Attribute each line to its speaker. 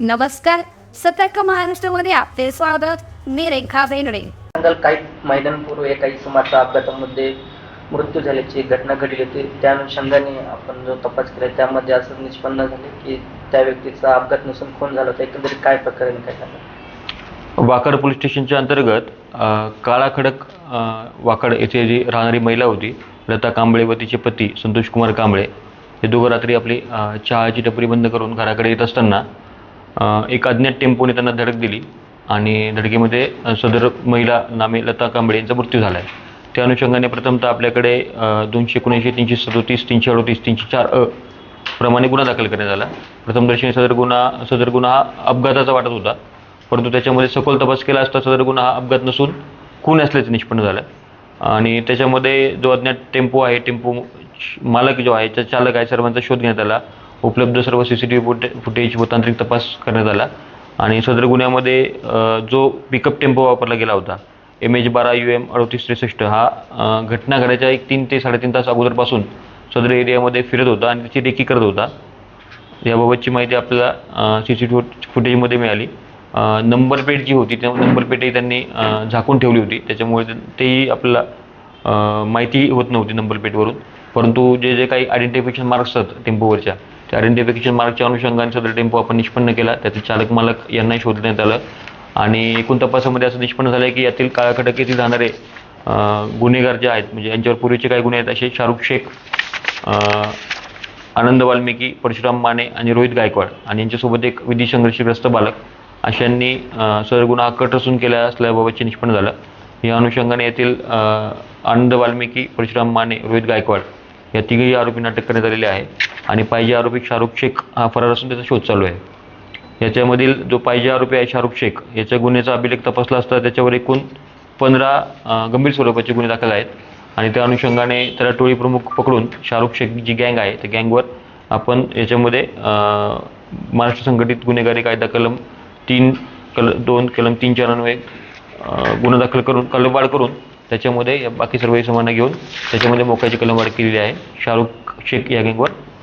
Speaker 1: नमस्कार. सतर्क महाराष्ट्रामध्ये आपले स्वागत. मी रेखा बेनडे
Speaker 2: सांगाल काही महिन्यांपूर्वी एका इसमाचा अपघातामध्ये मृत्यू झाल्याची घटना घडली होती. त्या अनुषंगाने आपण जो तपास केला त्यामध्ये असं निष्पन्न झाले की त्या व्यक्तीचा अपघात नसून खून झाला होता. एकंदरीत काय प्रकारे काय झालं?
Speaker 3: वाकड पोलीस स्टेशनच्या अंतर्गत अ, काळा खडक अ, वाकड येथे जी राहणारी महिला होती लता कांबळे व तिचे पती संतोष कुमार कांबळे हे दोघं रात्री आपली चहाची टपरी बंद करून घराकडे येत असताना एक अज्ञात टेम्पोने त्यांना धडक दिली आणि धडकेमध्ये सदर महिला नामे लता कांबळे यांचा मृत्यू झाला आहे त्या अनुषंगाने प्रथमतः आपल्याकडे दोनशे एकोणऐंशी तीनशे सदोतीस तीनशे अडोतीस तीनशे चार अ प्रमाणे गुन्हा दाखल करण्यात आला. प्रथमदर्शनी सदर गुन्हा सदर गुन्हा हा अपघाताचा वाटत होता परंतु त्याच्यामध्ये सखोल तपास केला असता सदर गुन्हा हा अपघात नसून खून असल्याचं निष्पन्न झालं. आणि त्याच्यामध्ये जो अज्ञात टेम्पो आहे टेम्पो मालक जो आहे त्या चालक आहे सर्वांचा शोध घेण्यात आला. उपलब्ध सर्व सी सी टी व्ही फुटे फुटेज व तांत्रिक तपास करण्यात आला. आणि सदर गुन्ह्यामध्ये जो पिकअप टेम्पो वापरला गेला होता एम एच बारा यू एम अडतीस त्रेसष्ट हा घटना घडायच्या एक तीन ते साडेतीन तास अगोदरपासून सदर एरियामध्ये फिरत होता आणि त्याची रेकी करत होता. याबाबतची माहिती आपल्याला सी सी टी फुटेजमध्ये मिळाली. नंबर प्लेट जी होती त्या नंबर प्लेटही त्यांनी झाकून ठेवली होती. त्याच्यामुळे तेही आपल्याला माहिती होत नव्हती नंबर प्लेटवरून. परंतु जे जे काही आयडेंटिफिकेशन मार्क्स असतात टेम्पोवरच्या त्या आयडेंटिफिकेशन मार्कच्या अनुषंगाने सदर टेम्पो आपण निष्पन्न केला. त्याचे चालक मालक यांनाही शोधण्यात आलं आणि एकूण तपासामध्ये असं निष्पन्न झालं की यातील काळाखडक येथील गुन्हेगार जे आहेत म्हणजे यांच्यावर पूर्वीचे काही गुन्हे आहेत असे शाहरुख शेख आनंद वाल्मिकी परशुराम माने आणि रोहित गायकवाड. आणि यांच्यासोबत एक विधी संघर्षग्रस्त बालक. अशांनी अ, सदर गुन्हा कट रचून केला असल्याबाबतचे निष्पन्न झालं. या अनुषंगाने येथील आनंद वाल्मिकी परशुराम माने रोहित गायकवाड या तिघही आरोपींना अटक करण्यात आलेली आहे. आणि पाहिजे आरोपी शाहरुख शेख हा फरार असून त्याचा शोध चालू आहे. याच्यामधील जो पाहिजे आरोपी आहे शाहरुख शेख याच्या गुन्ह्याचा अभिलेख तपासला असता त्याच्यावर एकूण पंधरा गंभीर स्वरूपाचे गुन्हे दाखल आहेत. आणि त्या अनुषंगाने त्याला टोळी प्रमुख पकडून शाहरुख शेख जी गँग आहे त्या गँगवर आपण याच्यामध्ये महाराष्ट्र संघटित गुन्हेगारी कायदा कलम तीन कल दोन कलम तीन चार अन्वये गुन्हा दाखल करून कलमवाढ करून त्याच्यामध्ये या बाकी सर्व समाना घेऊन त्याच्यामध्ये मोक्याची कलमवाढ केलेली आहे. शाहरुख शेख या गँगवर